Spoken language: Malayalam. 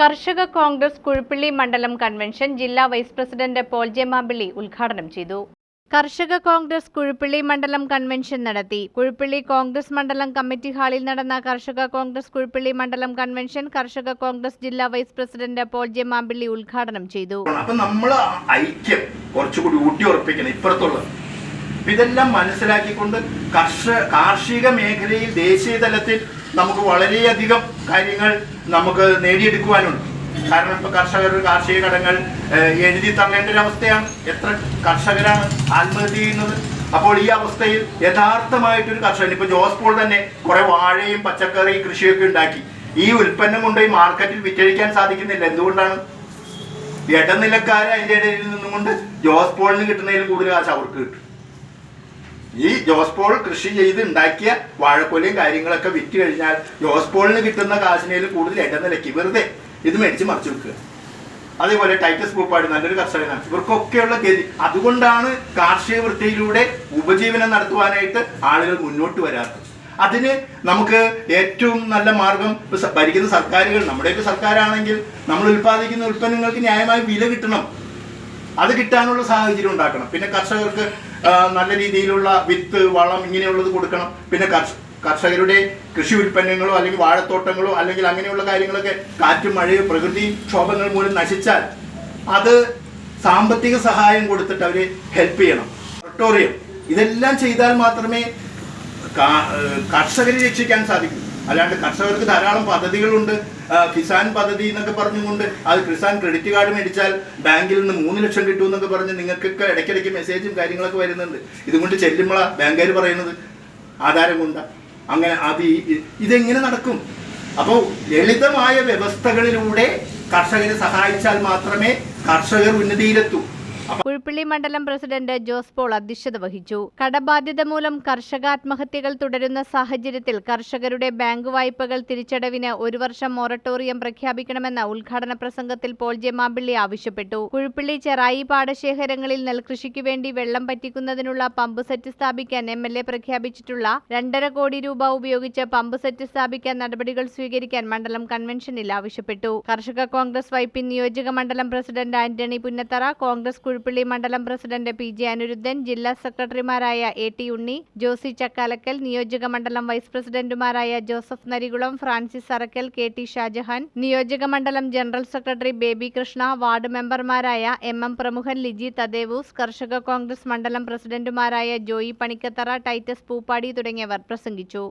കർഷക കോൺഗ്രസ് കുഴുപ്പിള്ളി മണ്ഡലം കൺവെൻഷൻ ജില്ലാ vice president Paul J Mampilly ഉദ്ഘാടനം ചെയ്തു. കർഷക കോൺഗ്രസ് കുഴുപ്പിള്ളി മണ്ഡലം കൺവെൻഷൻ നടത്തി. കുഴുപ്പിള്ളി കോൺഗ്രസ് മണ്ഡലം കമ്മിറ്റി ഹാളിൽ നടന്ന കർഷക കോൺഗ്രസ് കുഴുപ്പിള്ളി മണ്ഡലം കൺവെൻഷൻ കർഷക കോൺഗ്രസ് ജില്ലാ vice president Paul J Mampilly ഉദ്ഘാടനം ചെയ്തു. നമ്മൾ ഐക്യം കുറച്ചുകൂടി ഊട്ടി ഉറപ്പിക്കണം ഇപ്പുറത്തുള്ളത്. ഇതെല്ലാം മനസ്സിലാക്കിക്കൊണ്ട് കർഷക കാർഷിക മേഖലയിൽ ദേശീയ തലത്തിൽ നമുക്ക് വളരെയധികം കാര്യങ്ങൾ നമുക്ക് നേടിയെടുക്കുവാനുണ്ട്. കാരണം ഇപ്പൊ കർഷകർ കാർഷിക കടങ്ങൾ എഴുതി തള്ളേണ്ട ഒരു അവസ്ഥയാണ്. എത്ര കർഷകരാണ് ആത്മഹത്യ ചെയ്യുന്നത്? അപ്പോൾ ഈ അവസ്ഥയിൽ യഥാർത്ഥമായിട്ടൊരു കർഷകൻ ഇപ്പൊ ജോസ് പോൾ തന്നെ കുറെ വാഴയും പച്ചക്കറി കൃഷിയൊക്കെ ഉണ്ടാക്കി. ഈ ഉൽപ്പന്നം കൊണ്ടുപോയി മാർക്കറ്റിൽ വിറ്റഴിക്കാൻ സാധിക്കുന്നില്ല. എന്തുകൊണ്ടാണ്? ഇടനിലക്കാരെ അതിന്റെ ഇടയിൽ നിന്നുകൊണ്ട് ജോസ് പോളിന് കിട്ടുന്നതിൽ കൂടുതൽ കാശ് അവർക്ക് കിട്ടും. ഈ ജോസ് പോൾ കൃഷി ചെയ്ത് ഉണ്ടാക്കിയ വാഴക്കൊലയും കാര്യങ്ങളൊക്കെ വിറ്റ് കഴിഞ്ഞാൽ ജോസ് പോളിന് കിട്ടുന്ന കാശിനേലും കൂടുതൽ ഇടനിലയ്ക്ക് വെറുതെ ഇത് മേടിച്ച് മറിച്ചു വെക്കുക. അതേപോലെ ടൈറ്റസ് പൂപ്പാട് നല്ലൊരു കർഷകനാണ്. ഇവർക്കൊക്കെയുള്ള ഗതി. അതുകൊണ്ടാണ് കാർഷിക വൃത്തിയിലൂടെ ഉപജീവനം നടത്തുവാനായിട്ട് ആളുകൾ മുന്നോട്ട് വരാത്തത്. അതിന് നമുക്ക് ഏറ്റവും നല്ല മാർഗം ഭരിക്കുന്ന സർക്കാരുകൾ നമ്മുടെയൊക്കെ സർക്കാരാണെങ്കിൽ നമ്മൾ ഉൽപ്പാദിക്കുന്ന ഉൽപ്പന്നങ്ങൾക്ക് ന്യായമായ വില കിട്ടണം. അത് കിട്ടാനുള്ള സാഹചര്യം ഉണ്ടാക്കണം. പിന്നെ കർഷകർക്ക് നല്ല രീതിയിലുള്ള വിത്ത് വളം ഇങ്ങനെയുള്ളത് കൊടുക്കണം. പിന്നെ കർഷകരുടെ കൃഷി ഉൽപ്പന്നങ്ങളോ അല്ലെങ്കിൽ വാഴത്തോട്ടങ്ങളോ അല്ലെങ്കിൽ അങ്ങനെയുള്ള കാര്യങ്ങളൊക്കെ കാറ്റും മഴയോ പ്രകൃതി ക്ഷോഭങ്ങൾ മൂലം നശിച്ചാൽ അത് സാമ്പത്തിക സഹായം കൊടുത്തിട്ട് അവരെ ഹെൽപ്പ് ചെയ്യണം. മൊറട്ടോറിയം ഇതെല്ലാം ചെയ്താൽ മാത്രമേ കർഷകരെ രക്ഷിക്കാൻ സാധിക്കും. അല്ലാണ്ട് കർഷകർക്ക് ധാരാളം പദ്ധതികളുണ്ട്. കിസാൻ പദ്ധതി എന്നൊക്കെ പറഞ്ഞുകൊണ്ട് അത് കിസാൻ ക്രെഡിറ്റ് കാർഡ് മേടിച്ചാൽ ബാങ്കിൽ നിന്ന് മൂന്ന് ലക്ഷം കിട്ടും എന്നൊക്കെ പറഞ്ഞ് നിങ്ങൾക്കൊക്കെ ഇടയ്ക്കിടയ്ക്ക് മെസ്സേജും കാര്യങ്ങളൊക്കെ വരുന്നുണ്ട്. ഇതുകൊണ്ട് ചെല്ലുമ്പോഴാ ബാങ്കുകാർ പറയുന്നത്. ആധാരം കൊണ്ട. അങ്ങനെ അത് ഇതെങ്ങനെ നടക്കും? അപ്പോൾ ലളിതമായ വ്യവസ്ഥകളിലൂടെ കർഷകരെ സഹായിച്ചാൽ മാത്രമേ കർഷകർ ഉന്നതിയിലെത്തൂ. കുഴുപ്പിള്ളി മണ്ഡലം പ്രസിഡന്റ് ജോസ് പോൾ അധ്യക്ഷത വഹിച്ചു. കടബാധ്യത മൂലം കർഷകാത്മഹത്യകൾ തുടരുന്ന സാഹചര്യത്തിൽ കർഷകരുടെ ബാങ്ക് വായ്പകൾ തിരിച്ചടവിന് ഒരു വർഷം മൊറട്ടോറിയം പ്രഖ്യാപിക്കണമെന്ന ഉദ്ഘാടന പ്രസംഗത്തിൽ പോൾ ജെ മാമ്പിള്ളി ആവശ്യപ്പെട്ടു. പുഴപ്പള്ളി ചെറായി പാടശേഖരങ്ങളിൽ നെൽകൃഷിക്ക് വേണ്ടി വെള്ളം പറ്റിക്കുന്നതിനുള്ള പമ്പ് സെറ്റ് സ്ഥാപിക്കാൻ എം എൽ എ പ്രഖ്യാപിച്ചിട്ടുള്ള രണ്ടര കോടി രൂപ ഉപയോഗിച്ച് പമ്പ് സെറ്റ് സ്ഥാപിക്കാൻ നടപടികൾ സ്വീകരിക്കാൻ മണ്ഡലം കൺവെൻഷനിൽ ആവശ്യപ്പെട്ടു. കർഷക കോൺഗ്രസ് വൈപ്പിൻ നിയോജക മണ്ഡലം പ്രസിഡന്റ് ആന്റണി പുന്നത്തറ കോൺഗ്രസ് കുഴുപ്പിള്ളി മണ്ഡലം പ്രസിഡന്റ് പി ജെ അനിരുദ്ധൻ ജില്ലാ സെക്രട്ടറിമാരായ എ ടി ഉണ്ണി ജോസി ചക്കാലക്കൽ നിയോജക മണ്ഡലം വൈസ് പ്രസിഡന്റുമാരായ Joseph Narikulam Francis Arakkal K T Shajahan നിയോജക മണ്ഡലം general secretary Baby Krishna ward മെമ്പർമാരായ എം എം പ്രമുഖൻ ലിജി തദേവൂസ് കർഷക കോൺഗ്രസ് മണ്ഡലം പ്രസിഡന്റുമാരായ ജോയി പണിക്കത്തറ ടൈറ്റസ് പൂപ്പാടി തുടങ്ങിയവർ പ്രസംഗിച്ചു.